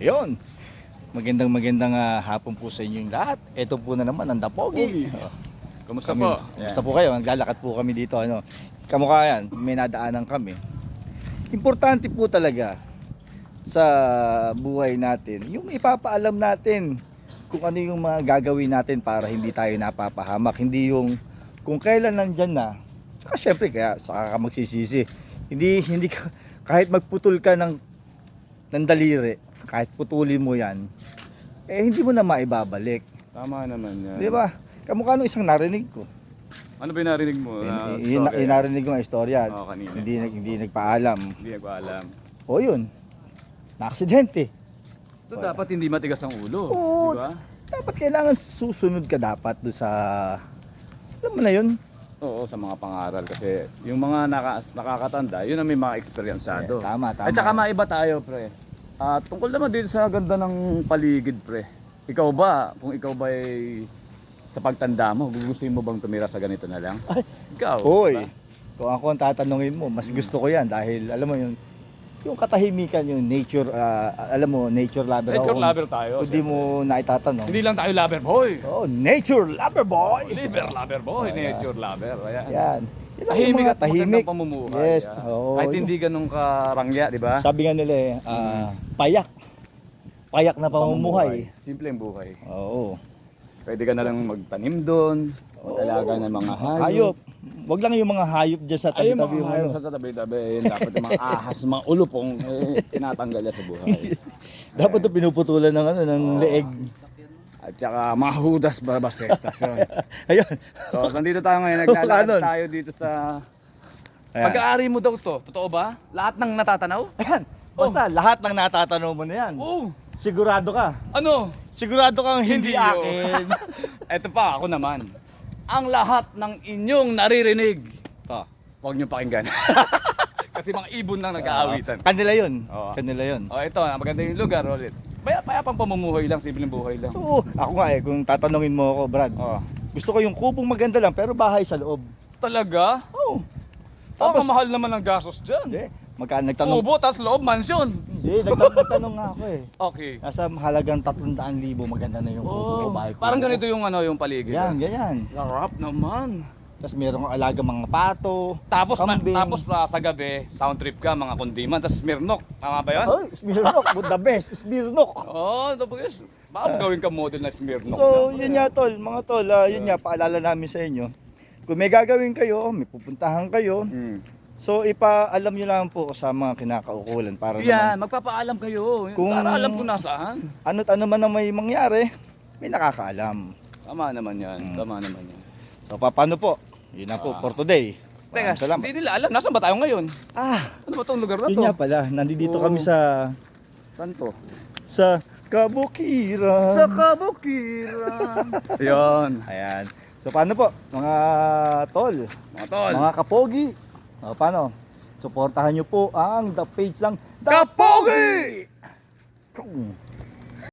Yun. Magandang magandang ah, hapon po sa inyong lahat. Ito po na naman ang Dapogi. Oh, Kamusta kami- po? Kamusta po kayo? Naglalakad po kami dito. Ano? Kamukha yan, may nadaanan kami. Importante po talaga sa buhay natin, yung ipapaalam natin kung ano yung mga gagawin natin para hindi tayo napapahamak. Hindi yung kung kailan nandyan na, saka syempre kaya saka ka magsisisi. Hindi, hindi ka, kahit magputol ka ng, ng daliri, kahit putulin mo yan, eh hindi mo na maibabalik. Tama naman yan. Di ba? Kamukha nung isang narinig ko. Ano ba yung narinig mo? na Yun, story? yun, narinig ko ang istorya. Oo, kanina. Hindi, nag- hindi nagpaalam. Hindi ko alam. O yun, na-aksidente. So dapat hindi matigas ang ulo. Oo. Di ba? Dapat kailangan susunod ka dapat do sa... Alam mo na yun? Oo, sa mga pangaral. Kasi yung mga naka, nakakatanda, yun ang may mga eksperyensyado. Eh, tama, tama. At saka maiba tayo, pre. Ah, tungkol naman din sa ganda ng paligid, pre. Ikaw ba, kung ikaw ba ay sa pagtanda mo, gugustuhin mo bang tumira sa ganito na lang? Ikaw. Hoy, diba? kung ako ang tatanungin mo, mas gusto ko yan dahil alam mo yun, yung katahimikan, yung nature, ah, alam mo, nature lover Nature ako. lover tayo. Kung di mo naitatanong. Hindi lang tayo lover boy. Oh, nature lover boy! Liver lover boy, Ayan. nature lover. Ayan. Yan. Yung Tahimik at tahimik. pamumuhay. Yes. ah. oo. Kahit hindi ganun karangya, di ba? Sabi nga nila eh, ah, payak. Payak na pamumuhay. Simple ang buhay. Oo. Pwede ka na lang magtanim doon, mag-alaga ng mga hayop. Hayop. Wag lang yung mga hayop dyan sa Ay, yung tabi-tabi mga yung hayop ano. sa tabi-tabi, yun, dapat yung mga ahas, mga ulupong, eh, tinatanggal yan sa buhay. Dapat to pinuputulan ng ano, ng leeg. At saka mga hudas barbasestas yun. Ayun. So, nandito tayo ngayon, naglalakad tayo dito sa... Ayan. Pag-aari mo daw to, totoo ba? Lahat ng natatanaw? Ayan. Basta lahat ng natatanong mo na yan. Oo! Sigurado ka. Ano? Sigurado kang hindi, Hindi yun. akin. Eto pa, ako naman. Ang lahat ng inyong naririnig, oh. huwag niyo pakinggan. Kasi mga ibon lang nag-aawitan. Kanila yun. Oo. Kanila yun. Oh, ito, maganda yung lugar ulit. Paya, paya pang pamumuhay lang, simpleng buhay lang. Oo. Ako nga eh, kung tatanungin mo ako, Brad. Oh. Gusto ko yung kupong maganda lang, pero bahay sa loob. Talaga? Oo. Tapos, Tapos- mahal naman ang gastos dyan. Hindi. Magka nagtanong. Kubo, tas loob, mansyon. Hindi, nagtanong, nagtanong nga ako eh. Okay. Nasa halagang 300,000 maganda na yung ko, bahay ko. parang ganito yung ano yung paligid. Yan, ganyan. Sarap naman. Tapos meron kang alaga mga pato. Tapos kambing. tapos ah, sa gabi, sound trip ka, mga kundiman, tapos Smirnock. Tama ba yun? Ay, Smirnock, the best, Smirnock. Oo, oh, tapos baka gawin ka model na Smirnock. So, na. yun nga tol, mga tol, ah, yun nga, paalala namin sa inyo. Kung may gagawin kayo, may pupuntahan kayo, Mm. So ipaalam nyo lang po sa mga kinakaukulan para Yan, naman, magpapaalam kayo. Kung- Para alam kung nasaan. ano't ano man na may mangyari, may nakakaalam. Tama naman yan. Mm. Tama naman yan. So, paano po? Yun na po Ah. for today. Teka, Maraming salamat. hindi nila alam. Nasaan ba tayo ngayon? Ah, Ano ba tong lugar na yun to? nga pala, nandito Oo. kami sa, Saan to? sa Kabukiran. Sa Kabukiran. Yun. Ayan. So, paano po, mga tol? Mga tol. Mga kapogi. O, paano? Suportahan nyo po ang the page lang The Kapogi! Pogi!